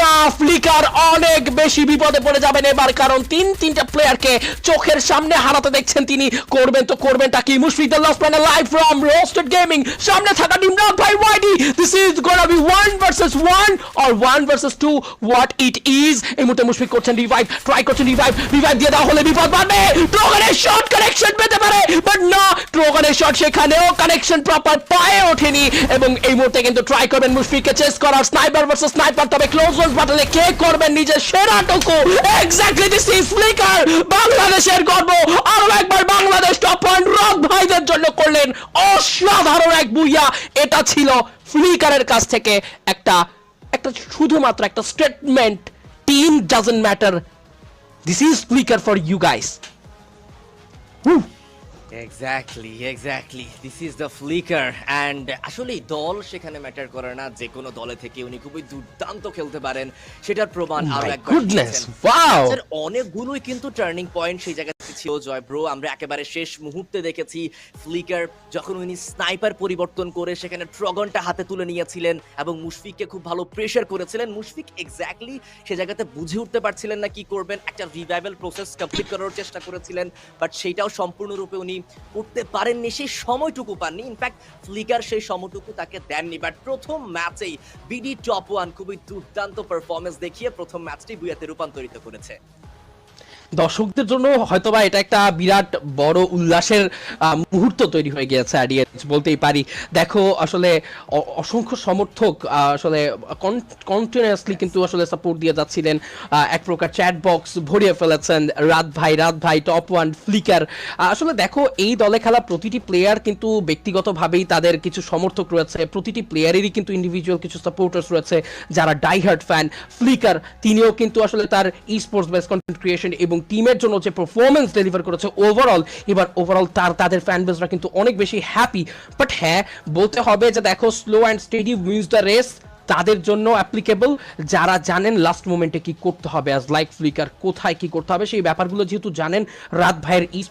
না, ফ্লিকার অনেক বেশি বিপদে পড়ে যাবেন এবার, কারণ তিন, তিনটা প্লেয়ারকে চোখের সামনে হারাতে দেখছেন তিনি। করবেন তো করবেন তা কি? Mushfiq the last panel live from roasted gaming সামনে থাকা নিমরান ভাই YD this is gonna be one versus one or one versus two what it is এই মুহূর্তে মুশফিক করছেন রিভাইভ ট্রাই করছেন রিভাইভ রিভাইভ দিয়ে দেওয়া হলে বিপদ বাড়বে। ট্রোগানের শট কানেকশন পেতে পারে বাট না ট্রোগানের শট সেখানেও কানেকশন প্রপার পায়ে ওঠেনি। এবং এই মুহূর্তে কিন্তু ট্রাই করবেন মুশফিককে চেস করার। স্নাইপার ভার্সেস স্নাইপার তবে ক্লোজ রেঞ্জ বাটলে কে করবেন নিজের সেরাটুকু? এক্স্যাক্টলি দিস ইজ ফ্লিকার বাংলাদেশের গর্ব। আরও একবার বাংলাদেশ টপ পয়েন্ট রক ভাইদের জন্য করলেন অসাধারণ এক বুইয়া। এটা ছিল ফ্লিকারের কাছ থেকে একটা একটা শুধুমাত্র একটা statement team doesn't matter this is flicker for you guys exactly exactly this is the flicker and আসলে দল সেখানে ম্যাটার করে না যে কোনো দলে থেকে উনি খুবই দুর্দান্ত খেলতে পারেন সেটার প্রমাণ Oh আরও একবার! ম্যাচের অনেকগুলোই কিন্তু টার্নিং পয়েন্ট সেই জায়গা ছিল জয় ব্রো আমরা একেবারে শেষ মুহূর্তে দেখেছি ফ্লিকার যখন উনি স্নাইপার পরিবর্তন করে সেখানে ট্রগনটা হাতে তুলে নিয়েছিলেন এবং মুশফিককে খুব ভালো প্রেশার করেছিলেন। মুশফিক এক্স্যাক্টলি সে জায়গাতে বুঝে উঠতে পারছিলেন না কি করবেন। একটা রিভাইভাল প্রসেস কমপ্লিট করার চেষ্টা করেছিলেন বাট সেটাও সম্পূর্ণরূপে উনি করতে পারেননি, সেই সময়টুকু পাননি। ইনফ্যাক্ট ফ্লিকার সেই সময়টুকু তাকে দেননি বাট প্রথম ম্যাচেই বিডি টপ ওয়ান খুবই দুর্দান্ত পারফরমেন্স দেখিয়ে প্রথম ম্যাচটি বুয়াতে রূপান্তরিত করেছে। দর্শকদের জন্য হয়তোবা এটা একটা বিরাট বড় উল্লাসের মুহূর্ত তৈরি হয়ে গিয়েছে আডিয়েন্স বলতেই পারি। দেখো, আসলে অসংখ্য সমর্থক আসলে কন্টিনিউয়াসলি কিন্তু আসলে সাপোর্ট দিয়ে যাচ্ছিলেন। এক প্রকার চ্যাট বক্স ভরিয়ে ফেলেছেন রাত ভাই রাত ভাই টপ ওয়ান ফ্লিকার আসলে দেখো, এই দলে খেলা প্রতিটি প্লেয়ার কিন্তু ব্যক্তিগতভাবেই তাদের কিছু সমর্থক রয়েছে। প্রতিটি প্লেয়ারেরই কিন্তু ইন্ডিভিজুয়াল কিছু সাপোর্টার্স রয়েছে। যারা ডাইহার্ট ফ্যান ফ্লিকার তিনিও কিন্তু আসলে তার ই স্পোর্টস বেস কন্টেন্ট ক্রিয়েশন এবং টিমের জন্য যে পারফরমেন্স ডেলিভার করেছে ওভারঅল এবার ওভারঅল তার, তাদের ফ্যান বেসরা কিন্তু অনেক বেশি হ্যাপি বাট হ্যাঁ বলতে হবে যে দেখো slow and steady wins the race তাদের জন্য অ্যাপ্লিকেবল যারা জানেন লাস্ট মোমেন্টে কি করতে হবে অ্যাজ লাইক ফ্লিকার কোথায় কি করতে হবে, সেই ব্যাপারগুলো যেহেতু জানেন, রাত ভাইয়ের ই